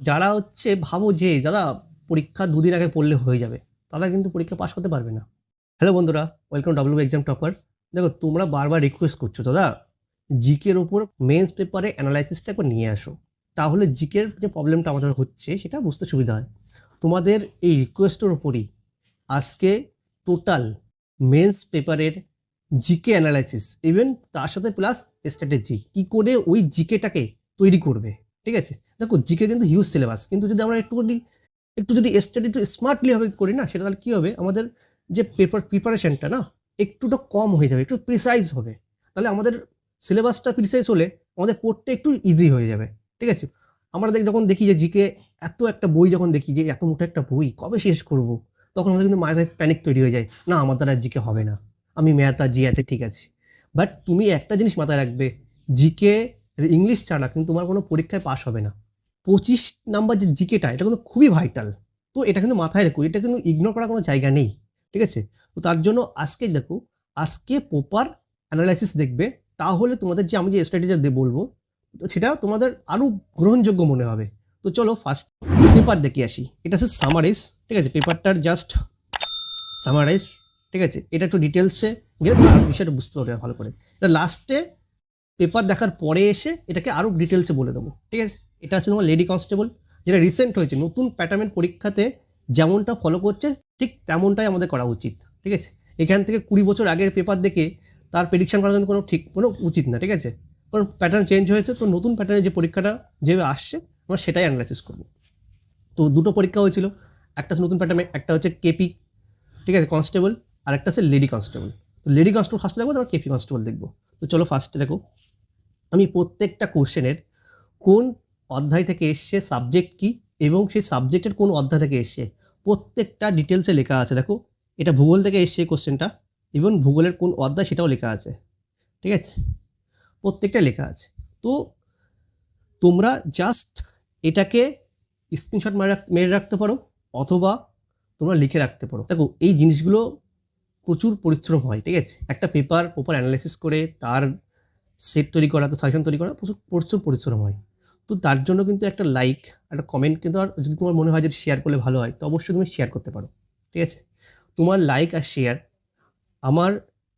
যারা হচ্ছে ভাবো যে দাদা পরীক্ষা দুদিন আগে পড়লে হয়ে যাবে, তারা কিন্তু পরীক্ষা পাশ করতে পারবে না। হ্যালো বন্ধুরা ওয়েলকাম ডাব্লিউ এক্সাম টপার দেখো, তোমরা বারবার রিকোয়েস্ট করছ, দাদা জিকের ওপর মেন্স পেপারে অ্যানালাইসিসটা একবার নিয়ে আসো। তাহলে জিকের যে প্রবলেমটা আমাদের হচ্ছে, সেটা বুঝতে সুবিধা হয়। তোমাদের এই রিকোয়েস্টের ওপরই আজকে টোটাল মেন্স পেপারের জিকে অ্যানালাইসিস ইভেন তার সাথে প্লাস স্ট্র্যাটেজি কী করে ওই জিকেটাকে তৈরি করবে, ঠিক আছে? দেখো জিকে কিন্তু হিউজ সিলেবাস কিন্তু যদি আমরা একটু একটু যদি স্টাডি একটু স্মার্টলি হবে করি না, সেটা তাহলে কী হবে? আমাদের যে পেপার প্রিপারেশনটা না, একটুটা কম হয়ে যাবে, একটু প্রিসাইজ হবে। তাহলে আমাদের সিলেবাসটা প্রিসাইজ হলে আমাদের পড়তে একটু ইজি হয়ে যাবে, ঠিক আছে? আমরা দেখ, যখন দেখি যে জিকে এত একটা বই যখন দেখি যে এত মোটা একটা বই, কবে শেষ করব? তখন আমাদের কিন্তু মাথায় প্যানিক তৈরি হয়ে যায়, না, আমার দ্বারা জিকে হবে না, আমি ম্যাথ আর জিয়াতে ঠিক আছে। বাট তুমি একটা জিনিস মাথায় রাখবে, জিকে, ইংলিশ ছাড়া কিন্তু তোমার কোনো পরীক্ষায় পাস হবে না। পঁচিশ নাম্বার যে জিকেটা, এটা কিন্তু খুবই ভাইটাল তো এটা কিন্তু মাথায় রেখো, এটা কিন্তু ইগনোর করার কোনো জায়গা নেই, ঠিক আছে? তো তার জন্য আজকে দেখো, আজকে প্রপার অ্যানালাইসিস দেখবে, তাহলে তোমাদের যে আমি যে স্ট্র্যাটেজি বলব, তো সেটা তোমাদের আরও গ্রহণযোগ্য মনে হবে। তো চলো ফার্স্ট পেপার দেখে আসি, এটা হচ্ছে সামারাইজ ঠিক আছে? পেপারটার জাস্ট সামারাইজ ঠিক আছে? এটা একটু ডিটেলসে গেলে তোমরা আরও বিষয়টা বুঝতে পারবে ভালো করে। এটা লাস্টে পেপার দেখার পরে এসে এটাকে আরও ডিটেলসে বলে দেবো, ঠিক আছে? এটা হচ্ছে তোমার লেডি কনস্টেবল, যেটা রিসেন্ট হয়েছে, নতুন প্যাটার্নের পরীক্ষাতে যেমনটা ফলো করছে, ঠিক তেমনটাই আমাদের করা উচিত, ঠিক আছে? এখান থেকে কুড়ি বছর আগের পেপার দেখে তার প্রেডিকশন করা কিন্তু কোনো ঠিক, কোনো উচিত না, ঠিক আছে? কারণ প্যাটার্ন চেঞ্জ হয়েছে, তো নতুন প্যাটার্নের যে পরীক্ষাটা যেভাবে আসছে, আমরা সেটাই অ্যানালাইসিস করব। তো দুটো পরীক্ষা হয়েছিল, একটা নতুন প্যাটার্নে একটা হচ্ছে কেপি ঠিক আছে কনস্টেবল আর একটা হচ্ছে লেডি কনস্টেবল তো লেডি কনস্টেবল ফার্স্টে দেখব, তারপর কেপি কনস্টেবল দেখব। তো চলো ফার্স্টে দেখো, আমি প্রত্যেকটা কোশ্চেনের কোন অধ্যায় থেকে এসছে সাবজেক্ট কি এবং সেই সাবজেক্টের কোন অধ্যায় থেকে এসছে? প্রত্যেকটা ডিটেলসে লেখা আছে, দেখো। এটা ভূগোল থেকে এসছে কোশ্চেনটা ইভেন ভূগোলের কোন অধ্যায় সেটাও লেখা আছে, ঠিক আছে? প্রত্যেকটা লেখা আছে। তো তোমরা জাস্ট এটাকে স্ক্রিনশট মেরে মেরে রাখতে পারো অথবা তোমরা লিখে রাখতে পারো। দেখো, এই জিনিসগুলো প্রচুর পরিশ্রম হয়, ঠিক আছে? একটা পেপার প্রপার অ্যানালাইসিস করে, তার সেট তৈরি করা তো সাজেশন তৈরি করা, প্রচুর প্রচুর পরিশ্রম হয়। তো তার জন্য কিন্তু একটা লাইক একটা কমেন্ট কিন্তু আর যদি তোমার মনে হয় যে শেয়ার করলে ভালো হয়, তো অবশ্যই তুমি শেয়ার করতে পারো, ঠিক আছে? তোমার লাইক আর শেয়ার আমার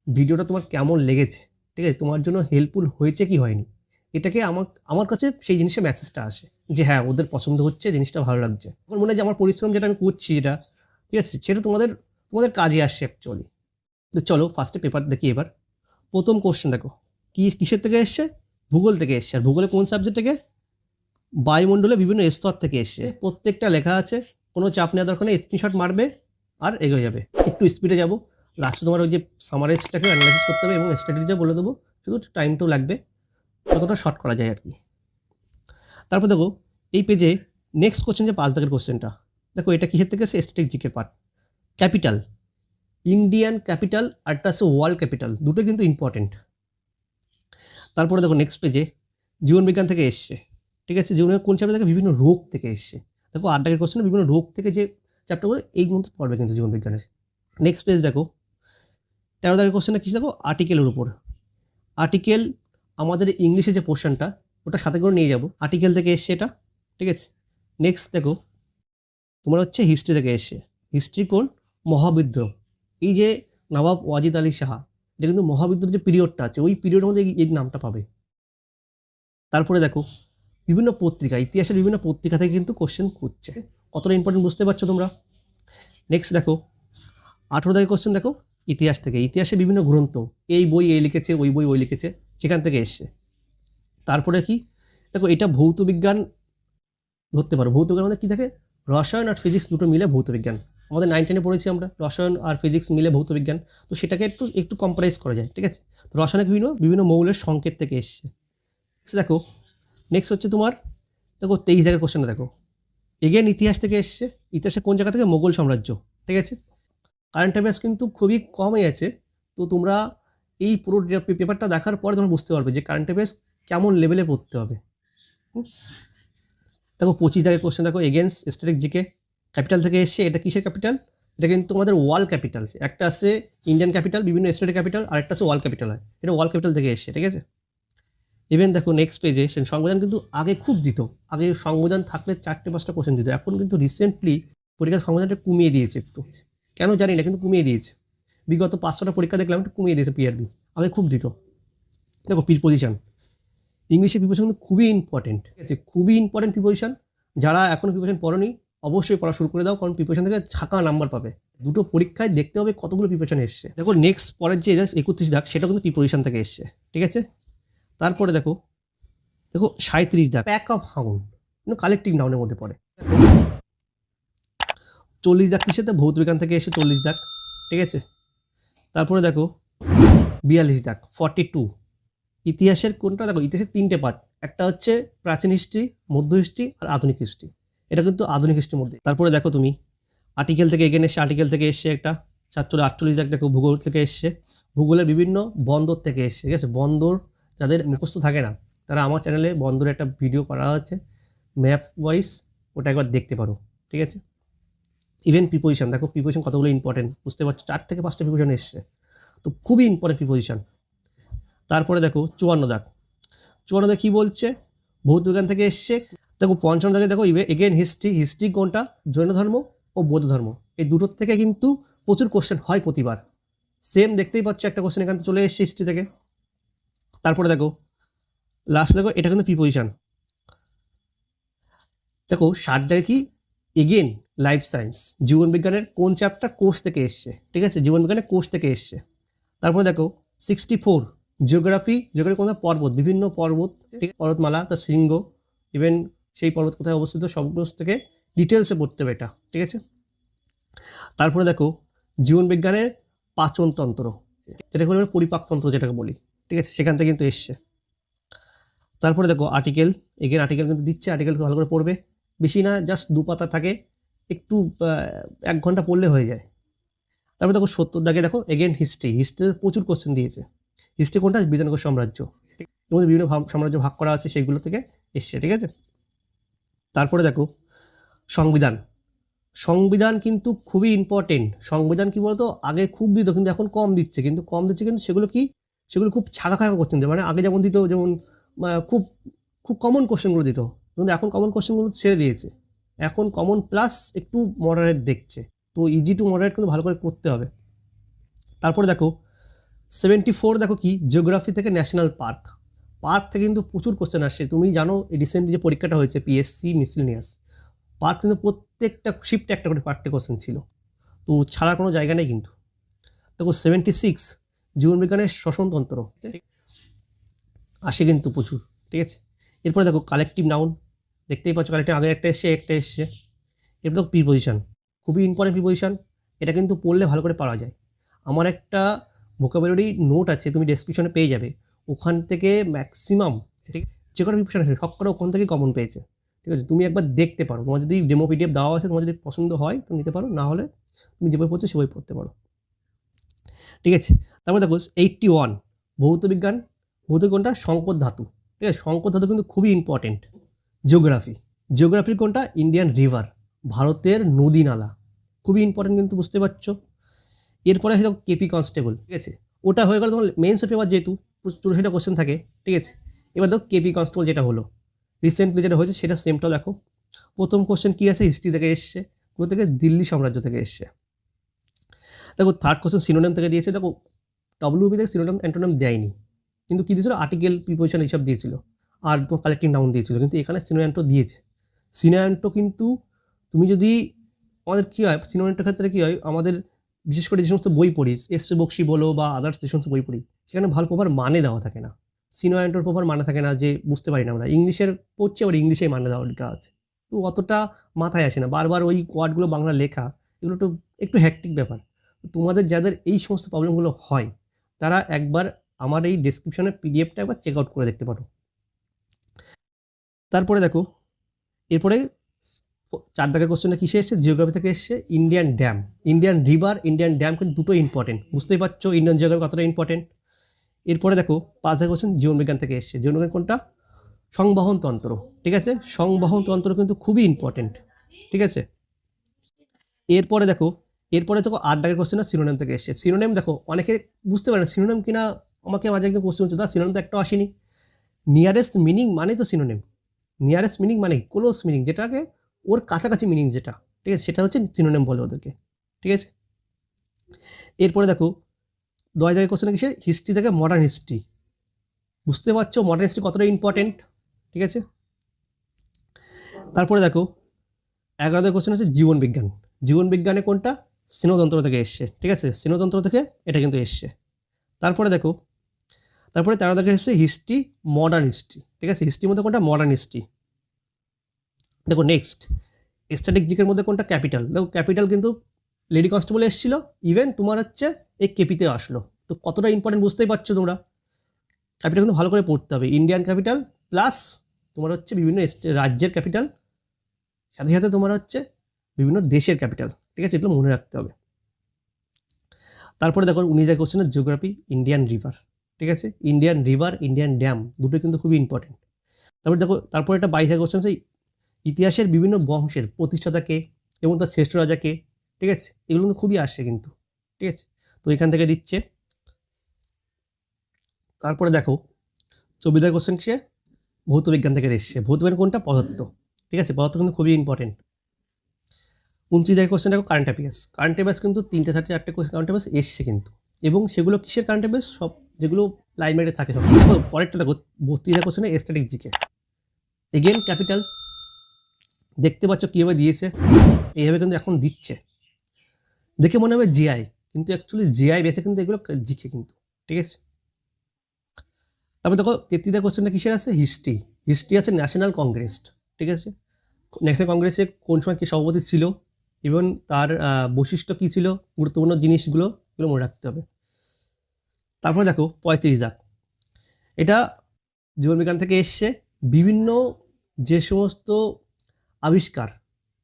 ভিডিওটা তোমার কেমন লেগেছে, ঠিক আছে? তোমার জন্য হেল্পফুল হয়েছে কি হয়নি? এটাকে আমার আমার কাছে সেই জিনিসের মেসেজটা আসে যে হ্যাঁ ওদের পছন্দ হচ্ছে, জিনিসটা ভালো লাগছে। আমার মনে হয় যে আমার পরিশ্রম যেটা আমি করছি যেটা, ঠিক আছে? সেটা তোমাদের তোমাদের কাজে আসছে অ্যাকচুয়ালি তো চলো ফার্স্টে পেপার দেখি এবার। প্রথম কোশ্চেন দেখো, কি, কিসের থেকে এসছে? ভূগোল থেকে এসছে। আর ভূগোলে কোন সাবজেক্ট থেকে? বায়ুমণ্ডলে বিভিন্ন স্তর থেকে এসছে প্রত্যেকটা লেখা আছে কোনো চাপ নেওয়ার দরকার নেই স্ক্রিনশট মারবে আর এগিয়ে যাবে। একটু স্পিডে যাব। লাস্টে তোমার ওই যে সামারাইজটাকে অ্যানালাইসিস করতে হবে এবং স্ট্র্যাটেজিটা বলে দেবো শুধু টাইমটাও লাগবে কতটা শর্ট করা যায় আর কি। তারপর দেখো এই পেজে নেক্সট কোশ্চেন যে পাঁচ দাগের কোশ্চেনটা দেখো এটা কিসের থেকে এসে স্ট্যাটিক জিকের পার্ট ক্যাপিটাল ইন্ডিয়ান ক্যাপিটাল আরটা হচ্ছে ওয়ার্ল্ড ক্যাপিটাল দুটো কিন্তু ইম্পর্টেন্ট তারপরে দেখো নেক্সট পেজে জীবনবিজ্ঞান থেকে এসছে। ঠিক আছে? জীবনের কোন চ্যাপ্টার থেকে বিভিন্ন রোগ থেকে এসছে। দেখো আট কোশ্চেন বিভিন্ন রোগ থেকে যে চ্যাপ্টারগুলো এই মধ্যে পড়বে কিন্তু জীবনবিজ্ঞানে নেক্সট পেজ দেখো। তেরো দাগের কোশ্চেনটা কিছু দেখো? আর্টিকেলের উপর। আর্টিকেল আমাদের ইংলিশে যে পোর্শনটা ওটা সাথে করে নিয়ে যাব। আর্টিকেল থেকে এসছে এটা, ঠিক আছে? নেক্সট দেখো। তোমার হচ্ছে হিস্ট্রি থেকে এসছে। হিস্ট্রি কোন? মহাবিদ্রোহ। এই যে নবাব ওয়াজিদ আলী সাহা, এটা কিন্তু মহাবিদ্রোহ যে পিরিয়ডটা আছে, ওই পিরিয়ডের মধ্যে এই নামটা পাবে। তারপরে দেখো বিভিন্ন পত্রিকা, ইতিহাসের বিভিন্ন পত্রিকা থেকে কিন্তু কোশ্চেন করছে কতটা ইম্পর্টেন্ট বুঝতে পারছ তোমরা? নেক্সট দেখো, আঠেরো দাগের কোশ্চেন দেখো, ইতিহাস থেকে। ইতিহাসে বিভিন্ন গ্রন্থ, এই বই এই লিখেছে, ওই বই ওই লিখেছে, সেখান থেকে এসছে। তারপরে কি? দেখো, এটা ভৌত বিজ্ঞান ধরতে পারো। ভৌত বিজ্ঞান আমাদের কী থাকে রসায়ন আর ফিজিক্স দুটো মিলে ভৌত বিজ্ঞান। আমাদের নাইন টেনে পড়েছি আমরা, রসায়ন আর ফিজিক্স মিলে ভৌত বিজ্ঞান। তো সেটাকে একটু একটু কম্পারাইজ করা যায়, ঠিক আছে? তো রসায়নে বিভিন্ন বিভিন্ন মৌলের সংকেত থেকে এসছে। দেখো নেক্সট হচ্ছে তোমার, দেখো তেইশ জায়গার কোশ্চেনটা দেখো। এগেন ইতিহাস থেকে এসছে, ইতিহাসে কোন জায়গা থেকে? মোগল সাম্রাজ্য, ঠিক আছে? কারেন্ট অ্যাফেয়ার্স কিন্তু খুবই কমই আছে, তো তোমরা এই পুরো পেপারটা দেখার পরে তোমরা বুঝতে পারবে যে কারেন্ট অ্যাফেয়ার্স কেমন লেভেলে পড়তে হবে? দেখো পঁচিশ দাগের কোশ্চেন দেখো এগেন্স স্ট্যাটিক জিকে ক্যাপিটাল থেকে এসছে, এটা কিসের ক্যাপিটাল এটা কিন্তু তোমাদের ওয়ার্ল্ড ক্যাপিটাল একটা আছে ইন্ডিয়ান ক্যাপিটাল বিভিন্ন স্টেটের ক্যাপিটাল আর একটা আছে ওয়ার্ল্ড ক্যাপিটাল হয়, এটা ওয়ার্ল্ড ক্যাপিটাল থেকে এসছে, ঠিক আছে? ইভেন দেখো নেক্সট পেজে সে সংবিধান কিন্তু আগে খুব দিত। আগে সংবিধান থাকলে চারটে, পাঁচটা কোশ্চেন দিত। এখন কিন্তু রিসেন্টলি পরীক্ষার সংবিধানটা কমিয়ে দিয়েছে একটু। কেন জানি না, কিন্তু কমিয়ে দিয়েছে। বিগত পাঁচশোটা পরীক্ষা দেখলাম, একটু কমিয়ে দিয়েছে পিআরবি আগে খুব দিত। দেখো প্রিপোজিশন ইংলিশে প্রিপোজিশন কিন্তু খুবই ইম্পর্টেন্ট ঠিক আছে? খুবই ইম্পর্টেন্ট প্রিপোজিশন যারা এখনও প্রিপারেশন পড়নি, অবশ্যই পড়া শুরু করে দাও, কারণ প্রিপারেশন থেকে ছাকা নাম্বার পাবে। দুটো পরীক্ষায় দেখতে হবে কতগুলো প্রিপারেশন এসছে। দেখো নেক্সট পরের যে একত্রিশ দাগ সেটা কিন্তু প্রিপারেশন থেকে এসছে। ঠিক আছে? তারপরে দেখো দেখো সাঁত্রিশ দাগ। প্যাক অফ হাউন কিন্তু কালেকটিভ নাউনের মধ্যে পড়ে। চল্লিশ দাগ কিসেতে ভৌত বিজ্ঞান থেকে এসে চল্লিশ দাগ ঠিক আছে? তারপরে দেখো বিয়াল্লিশ দাগ ফর্টি টু ইতিহাসের কোনটা? দেখো ইতিহাসের তিনটে পার্ট একটা হচ্ছে প্রাচীন হিস্ট্রি মধ্য হিস্ট্রি আর আধুনিক হিস্ট্রি। এটা কিন্তু আধুনিক হিস্ট্রির মধ্যে। তারপরে দেখো তুমি আর্টিকেল থেকে এগেন এসছে আর্টিকেল থেকে এসছে একটা সাতচল্লিশ আটচল্লিশ দাগ দেখো ভূগোল থেকে এসছে। ভূগোলের বিভিন্ন বন্দর থেকে এসছে ঠিক আছে? বন্দর যাদের মুখস্থ থাকে না, তারা আমার চ্যানেলে বন্দরের একটা ভিডিও করা আছে ম্যাপ ওয়াইজ ওটা একবার দেখতে পারো, ঠিক আছে? ইভেন প্রিপোজিশন দেখো প্রিপোজিশন কতগুলো ইম্পর্টেন্ট বুঝতে পারছ? চার থেকে পাঁচটা প্রিপোজিশন এসছে, তো খুবই ইম্পর্টেন্ট প্রিপোজিশন তারপরে দেখো চুয়ান্ন দাগ চুয়ান্ন দাগ কী বলছে? ভৌত বিজ্ঞান থেকে এসছে, দেখো পঞ্চান্ন দাগে দেখো এগেন হিস্ট্রি হিস্ট্রি কোনটা? জৈন ধর্ম ও বৌদ্ধ ধর্ম, এই দুটোর থেকে কিন্তু প্রচুর কোশ্চেন হয় প্রতিবার। সেম দেখতেই পাচ্ছ, একটা কোশ্চেন এখান থেকে চলে এসছে হিস্ট্রি থেকে। তারপরে দেখো লাস্ট দেখো, এটা কিন্তু প্রিপোজিশন দেখো, ষাট দাগে কি? এগেন লাইফ সায়েন্স জীবনবিজ্ঞানের কোন চ্যাপ্টার কোর্স থেকে এসছে, ঠিক আছে? জীবনবিজ্ঞানের কোর্স থেকে এসছে। তারপরে দেখো সিক্সটি ফোর জিওগ্রাফি জিওগ্রাফি কোনো পর্বত, বিভিন্ন পর্বত পর্বতমালা, তার শৃঙ্গ ইভেন সেই পর্বত কোথায় অবস্থিত সমস্ত থেকে ডিটেলসে পড়তে হবে এটা, ঠিক আছে? তারপরে দেখো জীবনবিজ্ঞানের পাচনতন্ত্র আমরা পরিপাকতন্ত্র যেটাকে বলি। ঠিক আছে? সেখান থেকে কিন্তু এসছে। তারপরে দেখো আর্টিকেল এগেন আর্টিকেল কিন্তু দিচ্ছে আর্টিকেল ভালো করে পড়বে। বেশি না জাস্ট দু পাতা থাকে, একটু এক ঘণ্টা পড়লে হয়ে যায়। তারপরে দেখো সত্তর দাগে দেখো এগেন হিস্ট্রি হিস্ট্রিতে প্রচুর কোশ্চেন দিয়েছে। হিস্ট্রি কোনটা? বিজয়নগর সাম্রাজ্য। এর মধ্যে বিভিন্ন সাম্রাজ্য ভাগ করা আছে, সেইগুলো থেকে এসছে, ঠিক আছে? তারপরে দেখো, সংবিধান। সংবিধান কিন্তু খুবই ইম্পর্টেন্ট সংবিধান কি বলতো? আগে খুব দিত, কিন্তু এখন কম দিচ্ছে। কিন্তু কম দিচ্ছে, কিন্তু সেগুলো কি? সেগুলো খুব ছাকা খাকা কোশ্চেন দেয়। মানে আগে যেমন দিত, যেমন খুব খুব কমন কোশ্চেনগুলো দিত। কিন্তু এখন কমন কোশ্চেনগুলো ছেড়ে দিয়েছে। এখন কমন প্লাস একটু মডারেট দেখছে। তো ইজি টু মডারেট কিন্তু ভালো করে করতে হবে। তারপরে দেখো সেভেন্টি ফোর দেখো কি জিওগ্রাফি থেকে ন্যাশনাল পার্ক পার্ক থেকে কিন্তু প্রচুর কোশ্চেন আসছে তুমি জানো রিসেন্টলি যে পরীক্ষাটা হয়েছে পিএসসি মিসলিনিয়াস পার্ক কিন্তু প্রত্যেকটা শিফটে একটা করে পার্কটে কোশ্চেন ছিল। তো ছাড়ার কোনো জায়গা নেই কিন্তু। দেখো সেভেন্টি সিক্স জীবনবিজ্ঞানের শ্বসনতন্ত্র আসে কিন্তু প্রচুর, ঠিক আছে? এরপরে দেখো কালেকটিভ নাউন দেখতেই পাচ্ছ কালেকটিভ আগে একটা এসছে একটা এসছে। এরপর দেখো প্রিপোজিশন খুবই ইম্পর্টেন্ট প্রিপোজিশন এটা কিন্তু পড়লে ভালো করে পারা যায়। আমার একটা ভোকাবুলারি নোট আছে, তুমি ডেসক্রিপশনে পেয়ে যাবে। ওখান থেকে ম্যাক্সিমাম ঠিক যে কোনো প্রিপারেশন আছে সব করে ওখান থেকে কমন পেয়েছে, ঠিক আছে? তুমি একবার দেখতে পারো। তোমার যদি ডেমো পিডিএফ দেওয়া আছে, তোমার যদি পছন্দ হয় তো নিতে পারো। না হলে তুমি যে বই পড়ছো সে বই পড়তে পারো। ঠিক আছে? তারপর দেখো এইটটি ওয়ান ভৌত বিজ্ঞান, ভৌত কোনটা? সংকট ধাতু। ঠিক আছে? সংকট ধাতু কিন্তু খুবই ইম্পর্টেন্ট জিওগ্রাফি জিওগ্রাফির কোনটা? ইন্ডিয়ান রিভার ভারতের নদী নালা। খুবই ইম্পর্টেন্ট কিন্তু বুঝতে পারছ? এরপরে আছে দেখো কেপি কনস্টেবল ঠিক আছে? ওটা হয়ে গেল তোমার মেন্স পেপার যেহেতু চৌরাশিটা কোশ্চেন থাকে, ঠিক আছে? এবার দেখো কেপি কনস্টেবল যেটা হলো। রিসেন্টলি যেটা হয়েছে, সেটা সেমটাও দেখো। প্রথম কোশ্চেন কী আছে? হিস্ট্রি থেকে এসছে। কোথা থেকে দিল্লি সাম্রাজ্য থেকে এসছে। দেখো থার্ড কোশ্চেন সিনোনেম থেকে দিয়েছে, দেখো ডব্লিউবি থেকে সিনোনেম অ্যান্টোনেম দেয়নি। কিন্তু কী দিয়েছিল? আর্টিকেল প্রিপোজিশন এইসব দিয়েছিল। আর তোমার কালেক্টিভ নাউন দিয়েছিল। কিন্তু এখানে সিনোয়ান্টো দিয়েছে। সিনোয়ান্টো কিন্তু তুমি যদি আমাদের কী হয়? সিনোয়ান্টোর ক্ষেত্রে কী হয়? আমাদের বিশেষ করে যে সমস্ত বই পড়ি এস পি বক্সি বলো বা আদার্স যে সমস্ত বই পড়ি, সেখানে ভালো প্রপার মানে দেওয়া থাকে না। সিনোয়ান্টোর প্রপার মানে থাকে না যে বুঝতে পারি না আমরা। ইংলিশের পড়ছি, আবার ইংলিশেই মানে দেওয়া লেখা আছে। তো অতটা মাথায় আসে না। বারবার ওই ওয়ার্ডগুলো বাংলা লেখা, এগুলো একটু একটু হ্যাকটিক ব্যাপার। তোমাদের যাদের এই সমস্ত প্রবলেমগুলো হয়, তারা একবার আমার এই ডেসক্রিপশনের পিডিএফটা একবার চেক আউট করে দেখতে পারো। তারপরে দেখো, এরপরে চার দাগের কোশ্চেনটা কিসে এসছে? জিওগ্রাফি থেকে এসছে Indian dam Indian river Indian dam কিন্তু দুটো ইম্পর্টেন্ট বুঝতেই পারছ ইন্ডিয়ান জিওগ্রাফি কতটা ইম্পর্টেন্ট এরপরে দেখো, পাঁচ দাগের কোশ্চেন জীবনবিজ্ঞান থেকে এসছে। জীবনবিজ্ঞান কোনটা? সংবহন তন্ত্র। ঠিক আছে? সংবহন তন্ত্র কিন্তু খুবই ইম্পর্টেন্ট ঠিক আছে? এরপরে দেখো এরপরে দেখো আট দাগের কোশ্চেনটা সিনোনেম থেকে এসছে। সিনোনেম দেখো, অনেকে বুঝতে পারে না সিনোনেম কিনা আমাকে মাঝে একদম কোশ্চেন হচ্ছে দা সিনোনেম তো একটাও আসেনি। নিয়ারেস্ট মিনিং মানে তো সিনোনেম নিয়ারেস্ট মিনিং মানে ক্লোজ মিনিং যেটাকে, ওর কাছাকাছি মিনিং যেটা, ঠিক আছে? সেটা হচ্ছে সিনোনেম বলে ওদেরকে, ঠিক আছে? এরপরে দেখো, দশ জায়গায় কোশ্চেন কিসে হিস্ট্রি থেকে মডার্ন হিস্ট্রি বুঝতে পারছ? মডার্ন হিস্ট্রি কতটা ইম্পর্টেন্ট ঠিক আছে? তারপরে দেখো এগারোতে কোশ্চেন হচ্ছে জীবন বিজ্ঞান। জীবন বিজ্ঞানে কোনটা? স্নেহতন্ত্র থেকে এসছে, ঠিক আছে? স্নেহতন্ত্র থেকে এটা কিন্তু এসছে। তারপরে দেখো, তারপরে তারা থেকে এসছে হিস্ট্রি মডার্ন হিস্ট্রি ঠিক আছে? হিস্ট্রির মধ্যে কোনটা? মডার্ন হিস্ট্রি দেখো নেক্সট স্ট্র্যাটেজিকের মধ্যে কোনটা? ক্যাপিটাল দেখো ক্যাপিটাল কিন্তু লেডি কনস্টেবল এসেছিল ইভেন তোমার হচ্ছে এই কেপিতে আসলো। তো কতটা ইম্পর্টেন্ট বুঝতেই পারছ তোমরা? ক্যাপিটাল কিন্তু ভালো করে পড়তে হবে। ইন্ডিয়ান ক্যাপিটাল প্লাস তোমার হচ্ছে বিভিন্ন রাজ্যের ক্যাপিটাল সাথে সাথে তোমার হচ্ছে বিভিন্ন দেশের ক্যাপিটাল ঠিক আছে? এগুলো মনে রাখতে হবে। তারপরে দেখো, উনি যা কোশ্চেন জিওগ্রাফি ইন্ডিয়ান রিভার ঠিক আছে? ইন্ডিয়ান রিভার ইন্ডিয়ান ড্যাম দুটো কিন্তু খুবই ইম্পর্টেন্ট তারপর দেখো, তারপরে একটা বাইশ কোশ্চেন হচ্ছে ইতিহাসের বিভিন্ন বংশের প্রতিষ্ঠাতাকে এবং তার শ্রেষ্ঠ রাজাকে ঠিক আছে? এগুলো কিন্তু খুবই আসে কিন্তু, ঠিক আছে? তো এখান থেকে দিচ্ছে। তারপরে দেখো, চব্বিশ কোশ্চেন সে ভৌত বিজ্ঞান থেকে এসছে। ভৌত বিজ্ঞান কোনটা? পদার্থ, ঠিক আছে? পদার্থ কিন্তু খুবই ইম্পর্টেন্ট উনত্রিশ দেখো কোশ্চেন দেখো কারেন্ট অ্যাফেয়ার্স কারেন্ট অ্যাফেয়ার্স কিন্তু তিনটে চারটে চারটে কোশ্চেন কারেন্ট অ্যাফেয়ার্স এসছে কিন্তু। এবং সেগুলো কিসের কারেন্ট অ্যাফেয়ার্স সব যেগুলো লাইব্রেরিতে থাকে সব। দেখো, পরেরটা দেখো, বত্রিশ কোশ্চেনে স্ট্যাটিক জিকে এগেন ক্যাপিটাল দেখতে পাচ্ছ কীভাবে দিয়েছে? এইভাবে কিন্তু এখন দিচ্ছে। দেখে মনে হবে জিআই কিন্তু অ্যাকচুয়ালি জিআই বেছে কিন্তু এগুলো জিকে কিন্তু, ঠিক আছে? তারপর দেখো তেত্রিশটা কোশ্চেনটা কিসের আছে? হিস্ট্রি হিস্ট্রি আছে ন্যাশনাল কংগ্রেস ঠিক আছে? ন্যাশনাল কংগ্রেসে কোন সময় কী সভাপতি ছিল? এবং তার বৈশিষ্ট্য কী ছিল? গুরুত্বপূর্ণ জিনিসগুলো এগুলো মনে রাখতে হবে। তারপরে দেখো, পঁয়ত্রিশ দাগ। এটা জীবনবিজ্ঞান থেকে এসছে, বিভিন্ন যে সমস্ত আবিষ্কার,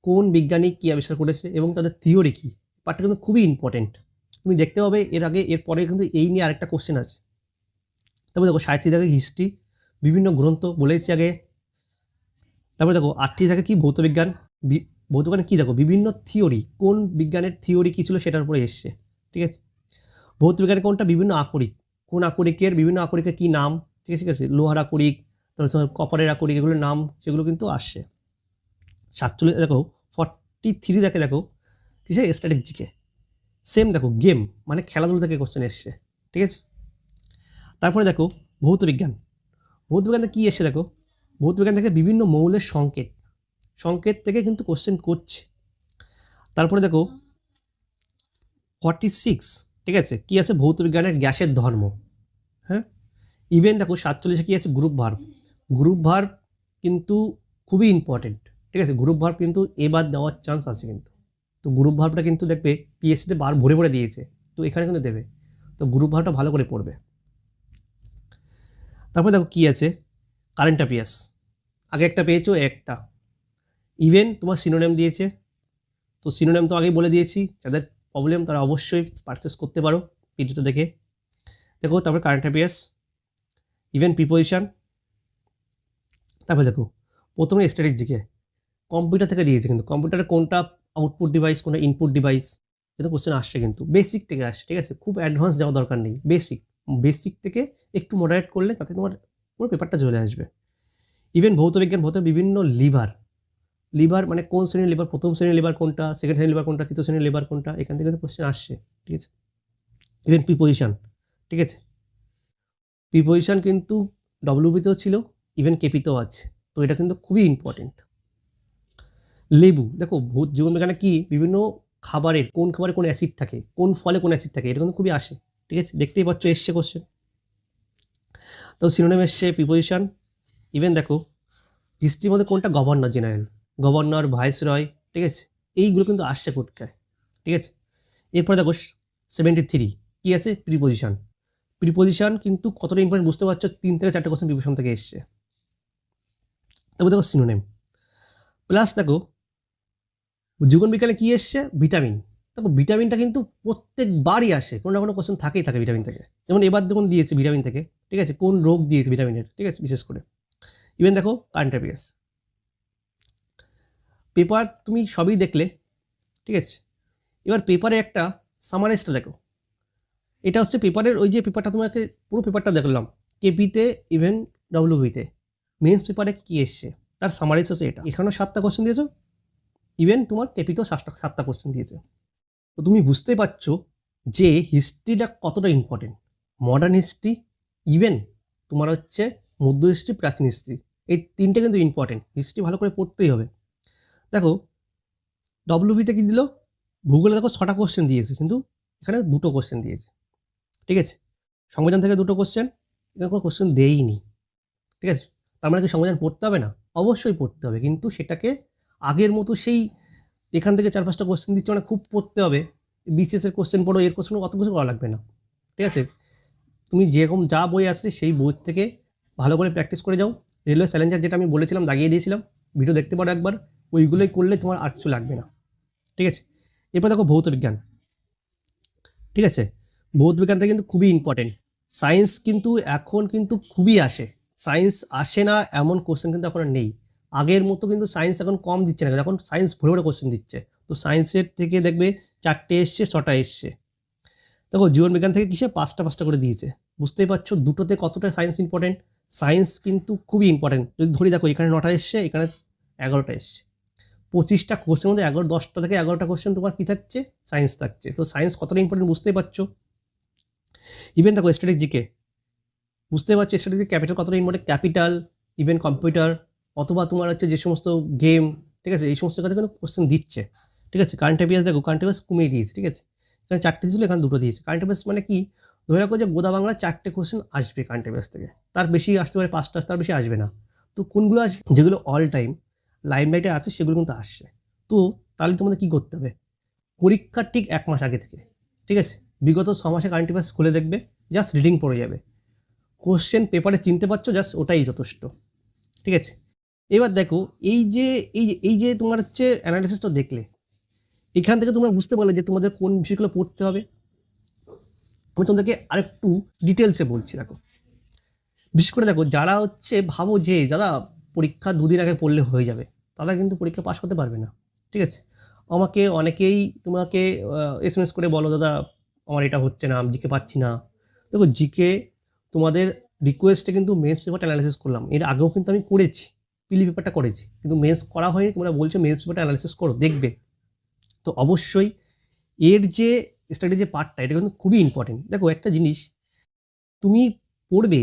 কোন বিজ্ঞানী কী আবিষ্কার করেছে এবং তাদের থিওরি কী পার্টটা কিন্তু খুবই ইম্পর্টেন্ট তুমি দেখতে পাবে এর আগে, এর পরে কিন্তু এই নিয়ে আরেকটা কোশ্চেন আছে। তারপরে দেখো সাহিত্য থাকে হিস্ট্রি বিভিন্ন গ্রন্থ বলেছি আগে। তারপরে দেখো আটটি থাকে কি ভৌতবিজ্ঞান ভৌতবিজ্ঞানে কী? দেখো, বিভিন্ন থিওরি, কোন বিজ্ঞানের থিওরি কী ছিল সেটার উপরে এসছে, ঠিক আছে? ভৌতবিজ্ঞানে কোনটা? বিভিন্ন আকরিক। কোন আকরিকের, বিভিন্ন আকরিকের কী নাম? ঠিক আছে ঠিক আছে? লোহার আকরিক, তারপর কপারের আকরিক, এগুলোর নাম, সেগুলো কিন্তু আসছে। সাতচল্লিশ, দেখো ফর্টি থ্রি দেখে দেখো, কিসে? স্ট্র্যাটেজিকে সেম দেখো গেম মানে খেলাধুলা থেকে কোশ্চেন এসছে, ঠিক আছে? তারপরে দেখো, ভৌত বিজ্ঞান। ভৌত বিজ্ঞানে কী এসছে দেখো? ভৌত বিজ্ঞান থেকে বিভিন্ন মৌলের সংকেত সংকেত থেকে কিন্তু কোশ্চেন করছে। তারপরে দেখো ফর্টি সিক্স ঠিক আছে? কী আছে? ভৌত বিজ্ঞানের গ্যাসের ধর্ম। হ্যাঁ? ইভেন দেখো, সাতচল্লিশে কী আছে? গ্রুপ ভার্ব গ্রুপ ভার্ব কিন্তু খুবই ইম্পর্টেন্ট ঠিক আছে? গ্রুপ ভার্ব কিন্তু এবার দেওয়ার চান্স আছে কিন্তু। তো গ্রুপ ভার্বটা কিন্তু দেখবে পিএসসিতে বার ভরে ভরে দিয়েছে। তো এখানে কিন্তু দেবে। তো গ্রুপ ভার্বটা ভালো করে পড়বে। তারপরে দেখো, কী আছে? কারেন্ট অ্যাফেয়ার্স আগে একটা পেয়েছ, একটা। ইভেন তোমার সিনোনেম দিয়েছে। তো সিনোনেম তো আগেই বলে দিয়েছি, যাদের প্রবলেম তারা অবশ্যই পারচেস করতে পারো পিডিতে দেখে। দেখো, তারপরে কারেন্ট অ্যাফেয়ার্স ইভেন প্রিপোজিশন তারপরে দেখো, প্রথমে স্ট্র্যাটেজিকে কম্পিউটার থেকে দিয়েছে কিন্তু। কম্পিউটারে কোনটা আউটপুট ডিভাইস কোনটা ইনপুট ডিভাইস কিন্তু কোশ্চেন আসছে কিন্তু। বেসিক থেকে আসছে, ঠিক আছে? খুব অ্যাডভান্স যাওয়া দরকার নেই বেসিক বেসিক থেকে একটু মডারেট করলে তাতে তোমার পুরো পেপারটা চলে আসবে। ইভেন ভৌতবিজ্ঞান ভৌত বিভিন্ন লিভার লিভার মানে কোন শ্রেণির লিভার? প্রথম শ্রেণির লিভার কোনটা? সেকেন্ড শ্রেণির লিভার কোনটা? তৃতীয় শ্রেণির লিভার কোনটা? এখান থেকে কিন্তু কোশ্চেন আসছে, ঠিক আছে? ইভেন প্রিপোজিশন ঠিক আছে? প্রিপোজিশন কিন্তু ডব্লিউবিতেও ছিল ইভেন কেপিতেও আছে, তো এটা কিন্তু খুবই ইম্পর্টেন্ট লেবু, দেখো ভূত জীবনবিজ্ঞানে কি? বিভিন্ন খাবারের, কোন খাবারে কোন অ্যাসিড থাকে, কোন ফলে কোন অ্যাসিড থাকে, এটা কিন্তু খুবই আসে, ঠিক আছে? দেখতেই পাচ্ছ, এসছে কোশ্চেন তো সিনোনেম এসছে প্রিপোজিশন ইভেন দেখো হিস্ট্রির মধ্যে কোনটা গভর্নর জেনারেল গভর্নর, ভাইসরয়, ঠিক আছে? এইগুলো কিন্তু আসছে কোটকায় ঠিক আছে? এরপর দেখো সেভেন্টি থ্রি কী আছে? প্রিপোজিশন প্রিপোজিশন কিন্তু কতটা ইম্পর্টেন্ট বুঝতে পারছ? তিন থেকে চারটে কোশ্চেন প্রিপোজিশন থেকে এসছে। তারপর দেখো সিনোনেম প্লাস দেখো জীবন বিজ্ঞানে কী এসছে? ভিটামিন দেখো ভিটামিনটা কিন্তু প্রত্যেকবারই আসে, কোনো না কোনো কোশ্চেন থাকেই থাকে ভিটামিন থেকে। যেমন এবার যখন দিয়েছে ভিটামিন থেকে, ঠিক আছে? কোন রোগ দিয়েছে ভিটামিনের ঠিক আছে? বিশেষ করে। ইভেন দেখো কারেন্ট পেপার তুমি সবই দেখলে, ঠিক আছে? এবার পেপারে একটা সামারাইজটা দেখো। এটা হচ্ছে পেপারের ওই যে পেপারটা তোমাকে, পুরো পেপারটা দেখলাম কেপিতে ইভেন ডব্লিউবিতে মেন্স পেপারে কী এসছে? তার সামারিজ আছে এটা। এখানেও সাতটা কোশ্চেন দিয়েছ ইভেন তোমার কেপিতেও সাতটা সাতটা কোশ্চেন দিয়েছে। তো তুমি বুঝতেই পারছ যে হিস্ট্রিটা কতটা ইম্পর্টেন্ট মডার্ন হিস্ট্রি ইভেন তোমার হচ্ছে মধ্য হিস্ট্রি প্রাচীন হিস্ট্রি এই তিনটে কিন্তু ইম্পর্টেন্ট হিস্ট্রি ভালো করে পড়তেই হবে। দেখো ডব্লিউবিতে কী দিল? ভূগোলে দেখো ছটা কোশ্চেন দিয়েছে, কিন্তু এখানে দুটো কোশ্চেন দিয়েছে। ঠিক আছে? সংবিধান থেকে দুটো কোশ্চেন এখানে কোনো কোশ্চেন দেইনি ঠিক আছে? তার মানে কি সংবিধান পড়তে হবে না? অবশ্যই পড়তে হবে, কিন্তু সেটাকে আগের মতো সেই এখান থেকে চার পাঁচটা কোশ্চেন দিচ্ছে মানে খুব পড়তে হবে। বিসিএসের কোশ্চেন পড়ো, এর কোশ্চেন অত কিছু করা লাগবে না। ঠিক আছে? তুমি যেরকম যা বই আসছে সেই বই থেকে ভালো করে প্র্যাকটিস করে যাও। রেলওয়ে চ্যালেঞ্জার যেটা আমি বলেছিলাম দাগিয়ে দিয়েছিলাম। ভিডিও দেখতে পারো একবার। ওইগুলোই করলে তোমার আর কিছু লাগবে না। ঠিক আছে? এরপর দেখো ভৌত বিজ্ঞান। ঠিক আছে? ভৌত বিজ্ঞানটা কিন্তু খুবই ইম্পর্টেন্ট সায়েন্স কিন্তু এখন কিন্তু খুবই আসে। সায়েন্স আসে না, এমন কোশ্চেন কিন্তু এখন নেই। আগের মতো কিন্তু সায়েন্স এখন কম দিচ্ছে না। এখন সায়েন্স ভরে ভরে কোশ্চেন দিচ্ছে। তো সায়েন্সের থেকে দেখবে চারটে এসছে, ছটা এসছে। দেখো, জীবন বিজ্ঞান থেকে কিসে পাঁচটা পাঁচটা করে দিয়েছে। বুঝতেই পারছ দুটোতে কতটা সায়েন্স ইম্পর্টেন্ট সায়েন্স কিন্তু খুবই ইম্পর্টেন্ট যদি ধরি দেখো, এখানে নটা এসছে, এখানে এগারোটা এসছে। পঁচিশটা কোশ্চেন মধ্যে এগারো, দশটা থেকে এগারোটা কোশ্চেন তোমার কী থাকছে? সায়েন্স থাকছে। তো সায়েন্স কতটা ইম্পর্টেন্ট বুঝতেই পারছ? ইভেন দেখো স্ট্র্যাটেজিকে বুঝতে পারছ স্ট্র্যাটেজি ক্যাপিটাল কতটা ইম্পর্টেন্ট ক্যাপিটাল ইভেন কম্পিউটার অথবা তোমার হচ্ছে যে সমস্ত গেম ঠিক আছে? এই সমস্ত কাজে কিন্তু কোশ্চেন দিচ্ছে। ঠিক আছে? কারেন্ট অ্যাফেয়ার্স দেখো কারেন্ট অ্যাফেয়ার্স কমিয়ে দিয়েছে, ঠিক আছে? এখানে চারটে ছিল এখানে দুটো দিয়েছে। কারেন্ট অ্যাফেয়ার্স মানে কি? ধরে রাখো যে গোদা বাংলা চারটে কোশ্চেন আসবে কারেন্ট অ্যাফেয়ার্স থেকে। তার বেশি আসতে পারে, পাঁচটা, তার বেশি আসবে না। তো কোনগুলো আসবে যেগুলো অল টাইম লাইমলাইটে আছে, সেগুলো কিন্তু আসছে। তো তাহলে তোমাদের কী করতে হবে? পরীক্ষার ঠিক এক মাস আগে থেকে, ঠিক আছে? বিগত ছ মাসে কারেন্ট অ্যাফেয়ার্স খুলে দেখবে জাস্ট রিডিং পড়ে যাবে। কোশ্চেন পেপারে চিনতে পারছ জাস্ট ওটাই যথেষ্ট, ঠিক আছে? এবার দেখো, এই যে, এই এই যে তোমার হচ্ছে অ্যানালিসিসটা দেখলে, এখান থেকে তোমরা বুঝতে পারলে যে তোমাদের কোন বিষয়গুলো পড়তে হবে। আমি তোমাদেরকে আরেকটু ডিটেলসে বলছি, দেখো। বিশেষ করে দেখো, যারা হচ্ছে ভাবো যে, দাদা পরীক্ষা দুদিন আগে পড়লে হয়ে যাবে। তারা কিন্তু পরীক্ষা পাশ করতে পারবে না। ঠিক আছে? আমাকে অনেকেই তোমাকে এস এম এস করে বলো, দাদা, আমার এটা হচ্ছে না, আমি জিকে পাচ্ছি না। দেখো জিকে তোমাদের রিকোয়েস্টে কিন্তু মেন্স পেপারটা অ্যানালিসিস করলাম। এর আগেও কিন্তু আমি করেছি পিলি পেপারটা করেছি। কিন্তু মেন্স করা হয়নি, তোমরা বলছো মেন্স পেপারটা অ্যানালিসিস করো, দেখবে। তো অবশ্যই এর যে স্টাডি যে পার্টটা এটা কিন্তু খুবই ইম্পর্টেন্ট দেখো, একটা জিনিস, তুমি পড়বে,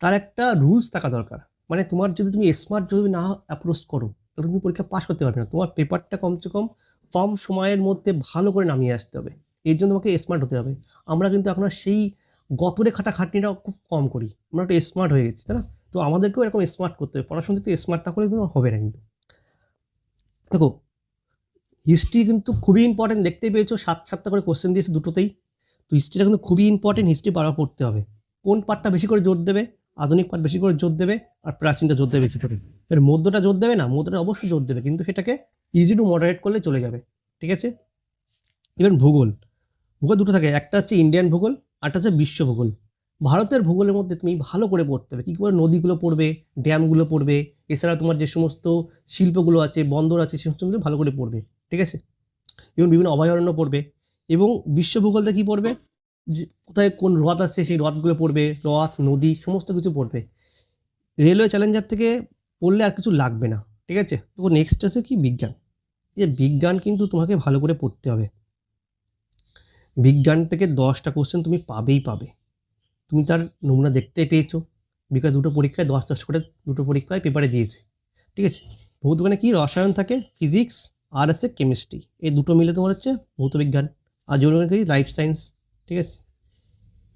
তার একটা রুলস থাকা দরকার। মানে তোমার যদি তুমি স্মার্ট যদি না অ্যাপ্রোচ করো তাহলে তুমি পরীক্ষা পাস করতে পারবে না। তোমার পেপারটা কমসে কম কম সময়ের মধ্যে ভালো করে নামিয়ে আসতে হবে। এর জন্য তোমাকে স্মার্ট হতে হবে। আমরা কিন্তু এখন সেই গতরে খাটা খাটনিটা খুব কম করি। আমরা একটু স্মার্ট হয়ে গেছি তাই না তো আমাদেরকেও এরকম স্মার্ট করতে হবে। পড়াশোনা একটু স্মার্ট না করলে কিন্তু হবে না কিন্তু। দেখো হিস্ট্রি কিন্তু খুবই ইম্পর্টেন্ট দেখতেই পেয়েছ, সাত সাতটা করে কোশ্চেন দিয়েছে দুটোতেই। তো হিস্ট্রিটা কিন্তু খুবই ইম্পর্টেন্ট হিস্ট্রি বারবার পড়তে হবে। কোন পার্টটা বেশি করে জোর দেবে? আধুনিক পার্ট বেশি করে জোর দেবে? আর প্রাচীনটা জোর দেবে করে। এর মধ্যটা জোর দেবে না, মধ্যটা অবশ্যই জোর দেবে, কিন্তু সেটাকে ইজি টু মডারেট করলে চলে যাবে, ঠিক আছে? ইভেন ভূগোল ভূগোল দুটো থাকে, একটা হচ্ছে ইন্ডিয়ান ভূগোল আরটা হচ্ছে বিশ্ব ভূগোল। ভারতের ভূগোলের মধ্যে তুমি ভালো করে পড়তে হবে, কী করে নদীগুলো পড়বে, ড্যামগুলো পড়বে, এছাড়া তোমার যে সমস্ত শিল্পগুলো আছে, বন্দর আছে, সে সমস্তগুলো ভালো করে পড়বে, ঠিক আছে? এবং বিভিন্ন অভয়ারণ্য পড়বে, এবং বিশ্ব ভূগোলটা কী পড়বে? যে কোথায় কোন হ্রদ আছে, সেই হ্রদগুলো পড়বে, হ্রদ, নদী, সমস্ত কিছু পড়বে। রেলওয়ে চ্যালেঞ্জার থেকে পড়লে আর কিছু লাগবে না, ঠিক আছে? তো নেক্সট আছে কি? বিজ্ঞান। যে বিজ্ঞান কিন্তু তোমাকে ভালো করে পড়তে হবে। বিজ্ঞান থেকে দশটা কোশ্চেন তুমি পাবেই পাবে। তুমি তার নমুনা দেখতে পেয়েছ। বিকাশ দুটো পরীক্ষায় দশ দশ করে দুটো পরীক্ষায় পেপারে দিয়েছে, ঠিক আছে? ভৌত বিজ্ঞানে কি রসায়ন থাকে? ফিজিক্স আর আছে কেমিস্ট্রি এই দুটো মিলে তোমার হচ্ছে ভৌত বিজ্ঞান আর জীবনবিজ্ঞান কি লাইফ সায়েন্স ঠিক আছে?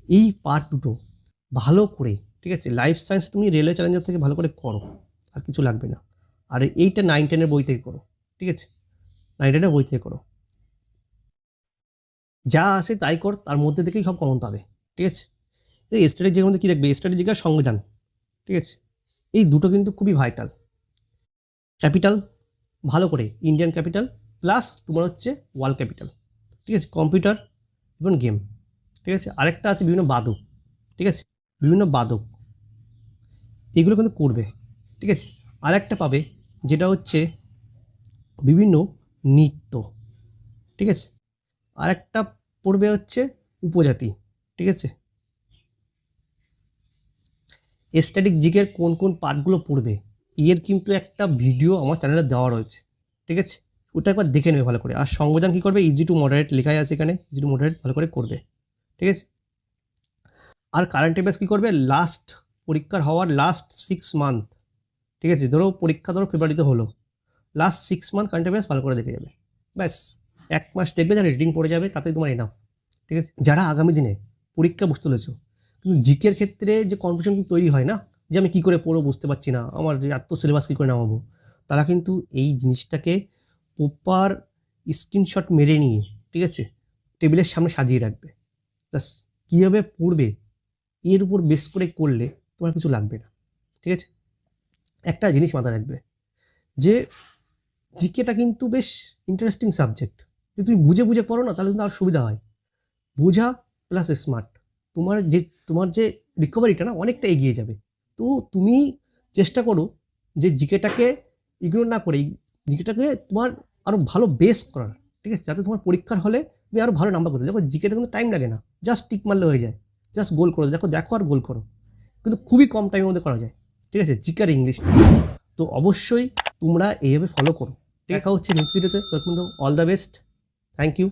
এই পার্ট দুটো ভালো করে ঠিক আছে? লাইফ সায়েন্স তুমি রেলওয়ে চ্যালেঞ্জার থেকে ভালো করে করো, আর কিছু লাগবে না। আর এইটা নাইন টেনের বই থেকে করো, ঠিক আছে? নাইন টেনের বই থেকে করো। যা আসে তাই কর, তার মধ্যে থেকেই সব কমন পাবে, ঠিক আছে? এই স্ট্র্যাটেজির মধ্যে কী দেখবে? স্ট্র্যাটেজিক আর সংবিধান, ঠিক আছে? এই দুটো কিন্তু খুবই ভাইটাল ক্যাপিটাল ভালো করে ইন্ডিয়ান ক্যাপিটাল প্লাস তোমার হচ্ছে ওয়ার্ল্ড ক্যাপিটাল ঠিক আছে? কম্পিউটার এবং গেম ঠিক আছে? আরেকটা আছে বিভিন্ন বাদক ঠিক আছে? বিভিন্ন বাদক। এগুলো কিন্তু করবে। ঠিক আছে? আরেকটা পাবে, যেটা হচ্ছে বিভিন্ন নৃত্য। ঠিক আছে? আরেকটা পড়বে হচ্ছে উপজাতি। ঠিক আছে? স্ট্যাটিক জিকের কোন কোন পার্টগুলো পড়বে, এর কিন্তু একটা ভিডিও আমার চ্যানেলে দেওয়া রয়েছে। ঠিক আছে? ওটা একবার দেখে নেবে ভালো করে। আর সংবিধান কী করবে? ইজি টু মডারেট লেখাই আছে এখানে। ইজি টু মডারেট ভালো করে করবে। ঠিক আছে? আর কারেন্ট অ্যাফেয়ার্স কী করবে? লাস্ট পরীক্ষার হওয়ার লাস্ট সিক্স মান্থ ঠিক আছে? ধরো পরীক্ষা ধরো ফেব্রুয়ারিতে হলো। Last six month current affairs ভালো করে দেখে যাবে। ব্যাস, এক মাস দেখবে যারা রিডিং পড়ে যাবে, তাতেই তোমার এনাম ঠিক আছে? যারা আগামী দিনে পরীক্ষা বুঝতে চলেছো কিন্তু জিকের ক্ষেত্রে যে কনফিউশন তৈরি হয় না, যে আমি কী করে পড়ব বুঝতে পারছি না, আমার এত সিলেবাস কী করে নামাবো, তারা কিন্তু এই জিনিসটাকে প্রপার স্ক্রিনশট মেরে নিয়ে, ঠিক আছে? টেবিলের সামনে সাজিয়ে রাখবে। ব্যাস, কীভাবে পড়বে? এর উপর বেস করে করলে তোমার কিছু লাগবে না, ঠিক আছে? একটা জিনিস মাথায় রাখবে যে জিকেটা কিন্তু বেশ ইন্টারেস্টিং সাবজেক্ট যদি তুমি বুঝে বুঝে পড়ো না, তাহলে কিন্তু আর সুবিধা হয়। বোঝা প্লাস স্মার্ট তোমার যে তোমার যে রিকভারিটা না, অনেকটা এগিয়ে যাবে। তো তুমি চেষ্টা করো যে জিকেটাকে ইগনোর না করে জিকেটাকে তোমার আরও ভালো বেস করার, ঠিক আছে? যাতে তোমার পরীক্ষার হলে তুমি আরও ভালো নাম্বার করতে দেখো জিকেতে কিন্তু টাইম লাগে না। জাস্ট টিক মারলে হয়ে যায়। জাস্ট গোল করো, দেখো দেখো আর গোল করো। কিন্তু খুবই কম টাইমের মধ্যে করা যায়। ঠিক আছে? জিকার ইংলিশটা তো অবশ্যই তোমরা এইভাবে ফলো করো। দেখা হচ্ছে নেক্সট ভিডিওতে all the best thank you